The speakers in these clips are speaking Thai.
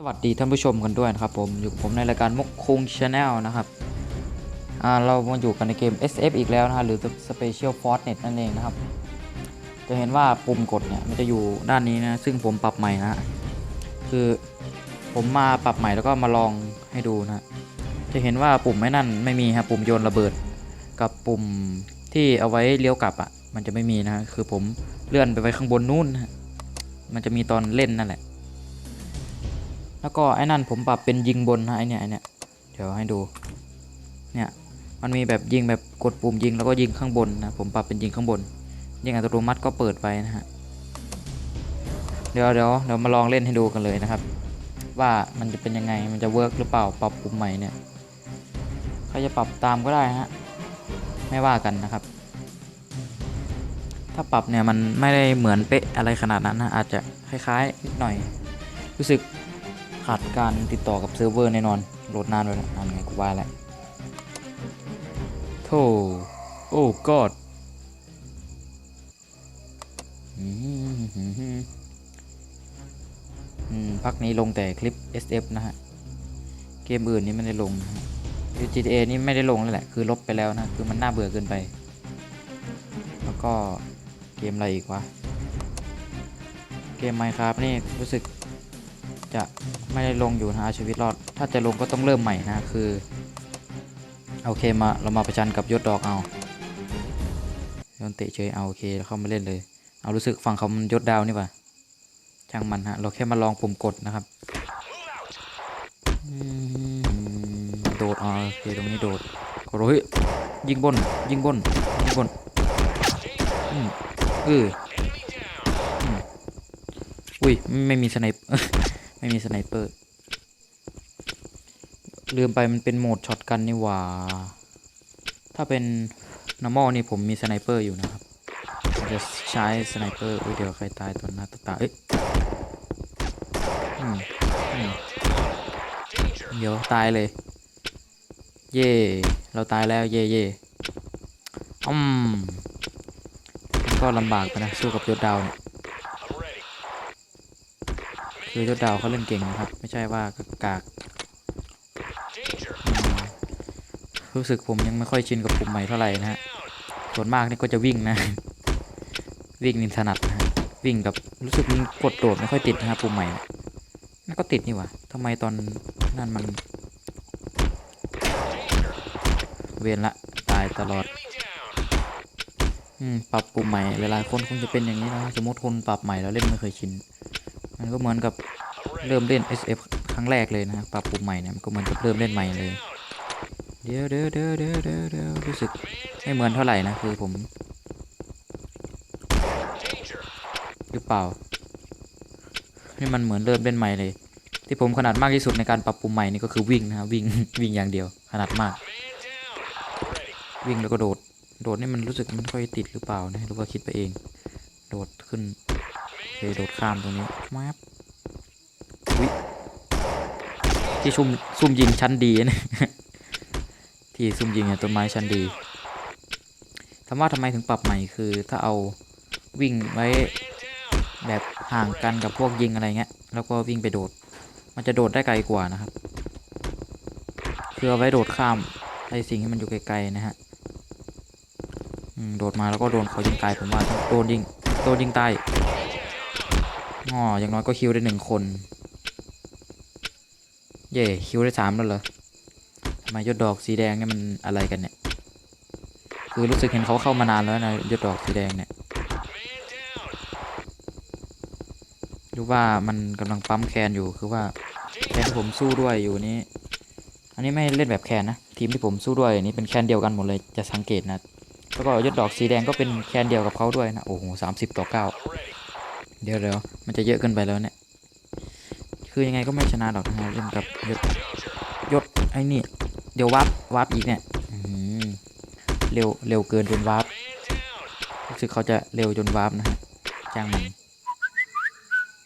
สวัสดีท่านผู้ชมกันด้วยนะครับผมอยู่ผมในรายการมุกคุงชาแนลนะครับอ่าเรามาอยู่กันในเกม SF อีกแล้วนะฮะหรือ Special Fortnite นั่นเองนะครับ จะเห็นว่าปุ่มกดเนี่ยมันจะอยู่ด้านนี้นะ ซึ่งผมปรับใหม่นะฮะคือผมมาปรับใหม่แล้วก็มาลองให้ดูนะฮะจะเห็นว่าปุ่มไม่นั่นไม่มีฮะปุ่มโยนระเบิด กับปุ่มที่เอาไว้เลี้ยวกลับอะมันจะไม่มีนะฮะคือผมเลื่อนไปไว้ข้างบนนู้นนะฮะมันจะมีตอนเล่นนั่นแหละ แล้วก็ไอ้นั่นผมปรับเป็นยิงบนนะไอเนี่ยไอเนี่ยเดี๋ยวให้ดูเนี่ยมันมีแบบยิงแบบกดปุ่มยิงแล้วก็ยิงข้างบนนะผมปรับเป็นยิงข้างบนยิงอัตโนมัติก็เปิดไปนะฮะเดี๋ยวเดี๋ยวเดี๋ยวมาลองเล่นให้ดูกันเลยนะครับ ว่ามันจะเป็นยังไงมันจะเวิร์กหรือเปล่าปรับปุ่มใหม่เนี่ยใครจะปรับตามก็ได้ฮะไม่ว่ากันนะครับ ถ้าปรับเนี่ยมันไม่ได้เหมือนเป๊ะอะไรขนาดนั้นนะอาจจะคล้ายๆนิดหน่อย รู้สึก ขาดการติดต่อกับเซิร์ฟเวอร์แน่นอน โหลดนานไปแล้วนานไงกูว่าแล้วโธ่โอ้กอดอืมอืมพักนี้ลงแต่คลิป SF นะฮะ เกมอื่นนี่ไม่ได้ลงนะฮะ GTA นี่ไม่ได้ลงแล้วแหละ คือลบไปแล้วนะ คือมันน่าเบื่อเกินไป แล้วก็เกมอะไรอีกวะ เกม Minecraft นี่รู้สึก จะไม่ได้ลงอยู่นะชีวิตรอด ถ้าจะลงก็ต้องเริ่มใหม่นะคือโอเคมาเรามาประชันกับยศดอกเอาโดนเตะเฉยเอาโอเคเข้ามาเล่นเลย เอารู้สึกฝั่งเขามันยศดาวนี่ป่ะช่างมันฮะเราแค่มาลองปุ่มกดนะครับโดดอ๋อโอเคตรงนี้โดดกดเฮ้ยยิงบนยิงบนยิงบนอืมเอออืมอุ้ยไม่มีสไนเปอร์ ไม่มีสไนเปอร์ ลืมไปมันเป็นโหมดช็อตกันนี่หว่า ถ้าเป็น normal นี่ผมมีสไนเปอร์อยู่นะครับผมจะใช้สไนเปอร์อุ้ยเดี๋ยวใครตายตัวหน้าตัวตาเอ้ยเดี๋ยวตายเลย เย่เราตายแล้วเย่เย่อืมก็ลำบากไปนะสู้กับยศดาวเนี่ย คือยศดาวเขาเล่นเก่งนะครับ ไม่ใช่ว่ากากรู้สึกผมยังไม่ค่อยชินกับปุ่มใหม่เท่าไหร่นะฮะส่วนมากนี่ก็จะวิ่งนะ วิ่งนินถนัดนะวิ่งกับรู้สึกมันกดโดดไม่ค่อยติดนะครับปุ่มใหม่นี่ยนั่นก็ติดนี่หว่าทำไมตอนนั่นมัน เวียนละตายตลอดอืมปรับปุ่มใหม่หลายๆคนคงจะเป็นอย่างนี้นะสมมติคนปรับใหม่แล้วเล่นไม่เคยชิน มันก็เหมือนกับเริ่มเล่น SF ครั้งแรกเลยนะครับปรับปุ่มใหม่เนี่ยมันก็เหมือนกับเริ่มเล่นใหม่เลย เดี๋ยวเดี๋ยวเดี๋ยวเดี๋ยวเดี๋ยวเดี๋ยวรู้สึกไม่เหมือนเท่าไหร่นะคือผม หรือเปล่า นี่มันเหมือนเริ่มเล่นใหม่เลย ที่ผมขนาดมากที่สุดในการปรับปุ่มใหม่นี่ก็คือวิ่งนะวิ่งวิ่งอย่างเดียวขนาดมาก วิ่งแล้วก็โดด โดดนี่มันรู้สึกมันค่อยติดหรือเปล่านะหรือว่าคิดไปเอง โดดขึ้น เคโดดข้ามตรงนี้แมปวิที่ซุ่มซุ่มยิงชั้นดีนะที่ซุ่มยิงเนี่ยต้นไม้ชั้นดีถามว่าทำไมถึงปรับใหม่คือถ้าเอาวิ่งไว้แบบห่างกันกับพวกยิงอะไรเงี้ย แล้วก็วิ่งไปโดด มันจะโดดได้ไกลกว่านะครับคือเอาไว้โดดข้ามไอ้สิ่งที่มันอยู่ไกลๆนะฮะโดดมาแล้วก็โดนเขายิงตายผมว่าโดนยิงโดนยิงตาย อ๋ออย่างน้อยก็คิวได้หนึ่งคน เย่คิวได้สามแล้วเหรอทำไมยศดดอกสีแดงเนี่ยมันอะไรกันเนี่ย คือรู้สึกเห็นเขาเข้ามานานแล้วนะยศดดอกสีแดงเนี่ยรือว่ามันกำลังปั๊มแคนอยู่คือว่าแคนที่ผมสู้ด้วยอยู่นี้ อันนี้ไม่เล่นแบบแคนนะทีมที่ผมสู้ด้วยนี้เป็นแคนเดียวกันหมดเลยจะสังเกตนะแล้วก็ยศดอกสีแดงก็เป็นแคนเดียวกับเขาด้วยนะโอ้โหสามสิบต่อเก้า เดี๋ยวเดี๋ยวมันจะเยอะเกินไปแล้วเนี่ย คือยังไงก็ไม่ชนะหรอกนะฮะเล่นกับยศยศไอ้นี่ เดี๋ยววับวับอีกเนี่ยอื้อหือเร็วเร็วเกินจนวับรู้สึกเขาจะเร็วจนวับนะฮะจ้างมัน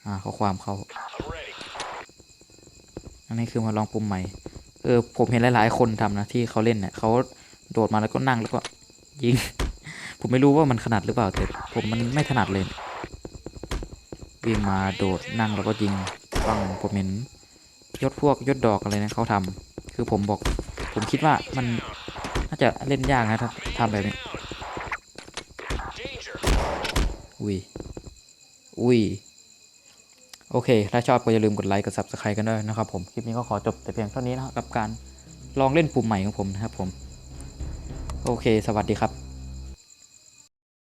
อ่าข้อความเขาอันนี้คือมาลองปุ่มใหม่ เออผมเห็นหลายๆ คนทำนะที่เขาเล่นเนี่ยเขาโดดมาแล้วก็นั่งแล้วก็ยิง ผมไม่รู้ว่ามันขนาดหรือเปล่าแต่ผมมันไม่ถนัดเลย วิ่งมาโดดนั่งแล้วก็ยิงปังผมเห็นยศพวกยศดอกอะไรนะเขาทำคือผมบอก ผมคิดว่ามันน่าจะเล่นยากนะถ้าทำแบบนี้ อุ้ย อุ้ย โอเค ถ้าชอบก็อย่าลืมกดไลค์กด subscribe กันด้วยนะครับผม คลิปนี้ก็ขอจบแต่เพียงเท่านี้นะครับกับการลองเล่นปุ่มใหม่ของผมนะครับผม โอเค สวัสดีครับ